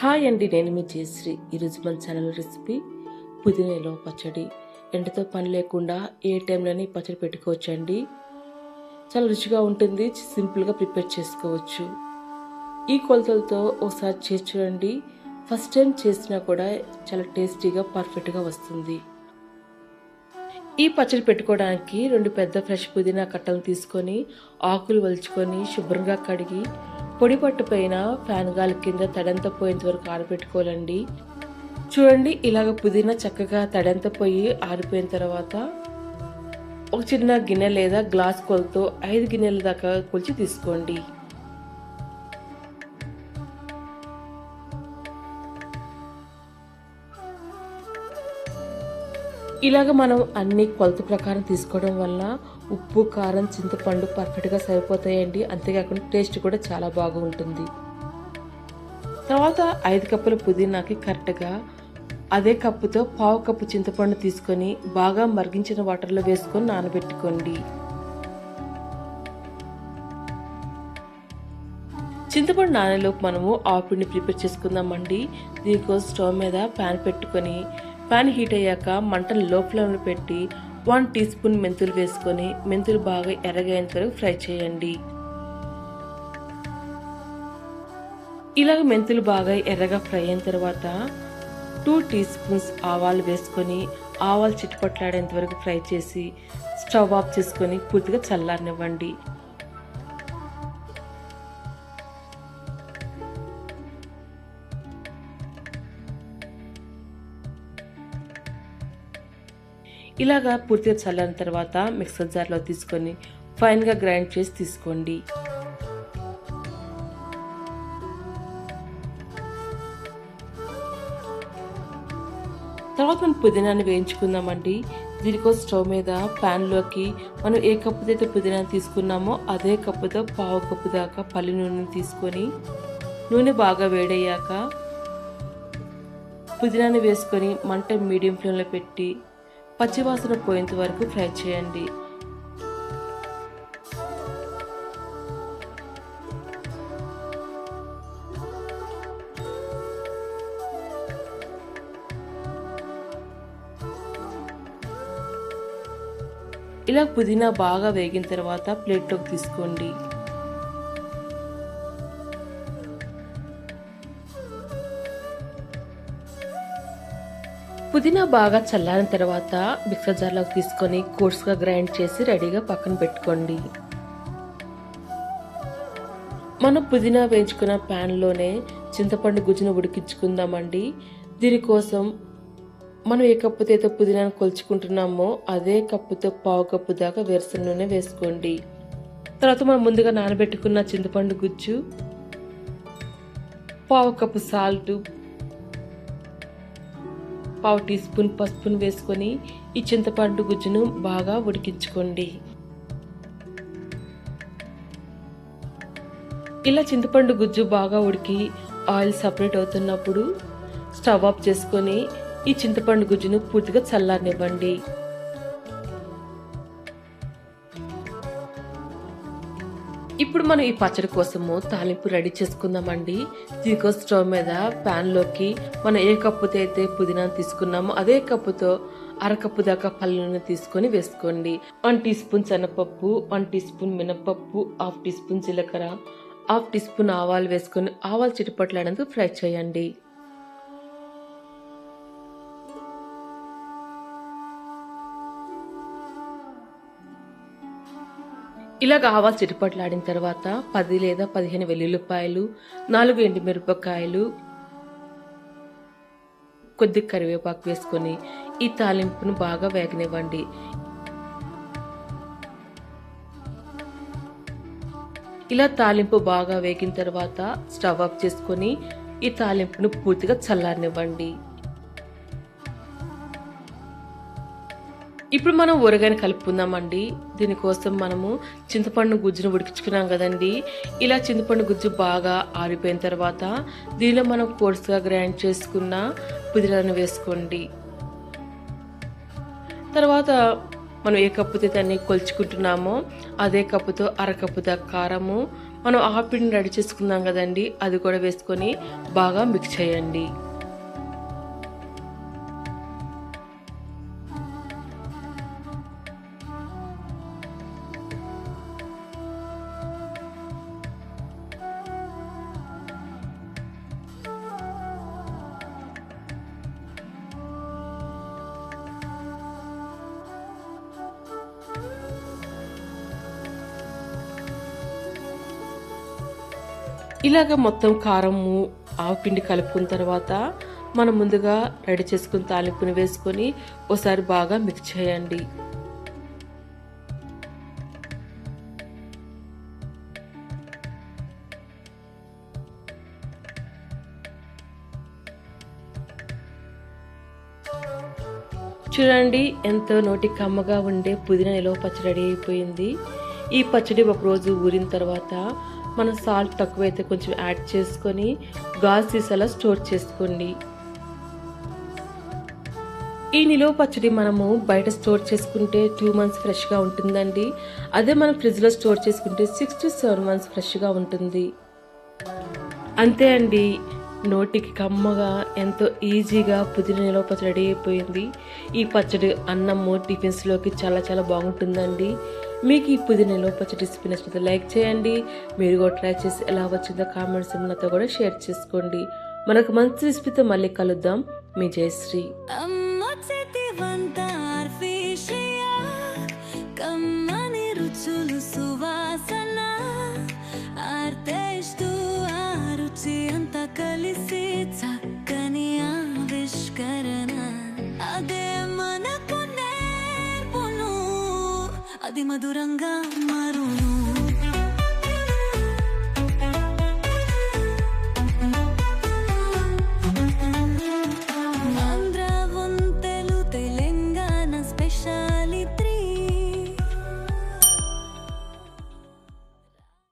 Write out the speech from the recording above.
Hi అండి నేను మీ జయశ్రీ. ఈరోజు మన ఛానల్ రెసిపీ పుదీనాలో పచ్చడి? ఎండతో పని లేకుండా ఏ టైంలోనే పచ్చడి పెట్టుకోవచ్చు అండి చాలా రుచిగా ఉంటుంది సింపుల్గా ప్రిపేర్ చేసుకోవచ్చు. ఈ కొలతలతో ఒకసారి చేసి చూడండి. ఫస్ట్ టైం చేసినా కూడా చాలా టేస్టీగా పర్ఫెక్ట్గా వస్తుంది. ఈ పచ్చడి పెట్టుకోవడానికి రెండు పెద్ద ఫ్రెష్ పుదీనా కట్టలు తీసుకొని ఆకులు వలుచుకొని శుభ్రంగా కడిగి పొడి పట్టుపైన ఫ్యాన్ గాలి కింద తడంత పోయేంత వరకు ఆరబెట్టుకోవాలండి. చూడండి ఇలాగ పుదీనా చక్కగా తడంత పోయి ఆరిపోయిన తర్వాత ఒక చిన్న గిన్నె లేదా గ్లాస్ కొలతో ఐదు గిన్నెల దాకా కొలిచి తీసుకోండి. ఇలాగ మనం అన్ని కొలత ప్రకారం తీసుకోవడం వల్ల ఉప్పు కారం చింతపండు పర్ఫెక్ట్గా సరిపోతాయండి. అంతేకాకుండా టేస్ట్ కూడా చాలా బాగుంటుంది. తర్వాత ఐదు కప్పుల పుదీనాకి కరెక్ట్గా అదే కప్పుతో పావు కప్పు చింతపండు తీసుకొని బాగా మరిగించిన వాటర్లో వేసుకొని నానబెట్టుకోండి. చింతపండు నానేలోపు మనము ఆపిడిని ప్రిపేర్ చేసుకుందామండి. దీనికోసం స్టవ్ మీద ప్యాన్ పెట్టుకొని పాన్ హీట్ అయ్యాక మంటను లో ఫ్లేమ్లో పెట్టి వన్ టీ స్పూన్ మెంతులు వేసుకొని మెంతులు బాగా ఎర్రగైనంత వరకు ఫ్రై చేయండి. ఇలాగ మెంతులు బాగా ఎర్రగా ఫ్రై అయిన తర్వాత టూ టీ స్పూన్స్ ఆవాలు వేసుకొని ఆవాలు చిట్టుపట్లాడేంత వరకు ఫ్రై చేసి స్టవ్ ఆఫ్ చేసుకొని పూర్తిగా చల్లారనివ్వండి. ఇలాగా పూర్తిగా చల్లారిన తర్వాత మిక్సర్ జార్లో తీసుకొని ఫైన్గా గ్రైండ్ చేసి తీసుకోండి. తర్వాత మనం పుదీనాన్ని వేయించుకుందామండి. దీనికోసం స్టవ్ మీద ప్యాన్లోకి మనం ఏ కప్పుతో అయితే పుదీనా తీసుకున్నామో అదే కప్పుతో పావు కప్పు దాకా పల్లి నూనె తీసుకొని నూనె బాగా వేడయ్యాక పుదీనాన్ని వేసుకొని మంట మీడియం ఫ్లేమ్లో పెట్టి పచ్చివాసన పోయేంత వరకు ఫ్రై చేయండి. ఇలా పుదీనా బాగా వేగిన తర్వాత ప్లేట్లోకి తీసుకోండి. పుదీనా బాగా చల్లారిన తర్వాత మిక్సర్ జార్లోకి తీసుకొని కోర్స్గా గ్రైండ్ చేసి రెడీగా పక్కన పెట్టుకోండి. మనం పుదీనా వేయించుకున్న ప్యాన్లోనే చింతపండు గుజ్జును ఉడికించుకుందామండి. దీనికోసం మనం ఏ కప్పుతో అయితే పుదీనాను కొలుచుకుంటున్నామో అదే కప్పుతో పావు కప్పు దాకా వేరుశనగ నూనె వేసుకోండి. తర్వాత మనం ముందుగా నానబెట్టుకున్న చింతపండు గుజ్జు పావు కప్పు సాల్ట్ పావు టీ స్పూన్ పసుపును వేసుకొని ఈ చింతపండు గుజ్జును బాగా ఉడికించుకోండి. ఇలా చింతపండు గుజ్జు బాగా ఉడికి ఆయిల్ సపరేట్ అవుతున్నప్పుడు స్టవ్ ఆఫ్ చేసుకొని ఈ చింతపండు గుజ్జును పూర్తిగా చల్లారనివ్వండి. ఇప్పుడు మనం ఈ పచ్చడి కోసము తాలింపు రెడీ చేసుకుందామండి. దీనికో స్టవ్ మీద ప్యాన్లోకి మనం ఏ కప్పుతో అయితే పుదీనా తీసుకున్నామో అదే కప్పుతో అరకప్పు దాకా పళ్ళను నూనె తీసుకొని వేసుకోండి. వన్ టీ స్పూన్ శనగపప్పు వన్ టీ స్పూన్ మినపప్పు హాఫ్ టీ స్పూన్ జీలకర్ర హాఫ్ టీ స్పూన్ ఆవాలు వేసుకొని ఆవాలు చిటిపట్లాడేందుకు ఫ్రై చేయండి. ఇలాగ ఆవాలు చిటిపట్లాడిన తర్వాత పది లేదా పదిహేను వెల్లుల్లిపాయలు నాలుగు ఎండుమిరపకాయలు కొద్ది కరివేపాకు వేసుకొని ఈ తాలింపును బాగా వేగనివ్వండి. ఇలా తాలింపు బాగా వేగిన తర్వాత స్టవ్ ఆఫ్ చేసుకొని ఈ తాలింపును పూర్తిగా చల్లారనివ్వండి. ఇప్పుడు మనం ఊరగాయని కలుపుకుందామండి. దీనికోసం మనము చింతపండు గుజ్జును ఉడికించుకున్నాం కదండి. ఇలా చింతపండు గుజ్జు బాగా ఆరిపోయిన తర్వాత దీనిలో మనం కోర్సుగా గ్రైండ్ చేసుకున్న పుదీనాను వేసుకోండి. తర్వాత మనం ఏ కప్పుతో దాన్ని కొలుచుకుంటున్నామో అదే కప్పుతో అరకప్పు దాకా కారము మనం ఆ పిండిని రెడీ చేసుకుందాం కదండి. అది కూడా వేసుకొని బాగా మిక్స్ చేయండి. ఇలాగ మొత్తం కారము ఆవపిండి కలుపుకున్న తర్వాత మనం ముందుగా రెడీ చేసుకున్న తాలింపుని వేసుకొని ఒకసారి బాగా మిక్స్ చేయండి. చూడండి ఎంతో నోటి కమ్మగా ఉండే పుదీనా నిలవ పచ్చడి రెడీ అయిపోయింది. ఈ పచ్చడి ఒకరోజు ఊరిన తర్వాత మనం సాల్ట్ తక్కువైతే కొంచెం యాడ్ చేసుకొని గాజు సీసాలో స్టోర్ చేసుకోండి. ఈ నిలువ పచ్చడి మనము బయట స్టోర్ చేసుకుంటే టూ మంత్స్ ఫ్రెష్గా ఉంటుందండి. అదే మనం ఫ్రిడ్జ్లో స్టోర్ చేసుకుంటే సిక్స్ టు సెవెన్ మంత్స్ ఫ్రెష్గా ఉంటుంది. అంతే అండి. నోటికి కమ్మగా ఎంతో ఈజీగా పుదీనా పచ్చడి రెడీ అయిపోయింది. ఈ పచ్చడి అన్నము టిఫిన్స్లోకి చాలా చాలా బాగుంటుందండి. మీకు ఈ పుదీనా పచ్చడి రెసిపీ నచ్చితే లైక్ చేయండి. మీరు కూడా ట్రై చేసి ఎలా వచ్చిందో కామెంట్స్ నాతో కూడా షేర్ చేసుకోండి. మనకు మంచి రెసిపీతో మళ్ళీ కలుద్దాం. మీ జయశ్రీ. மதுரங்கா மறு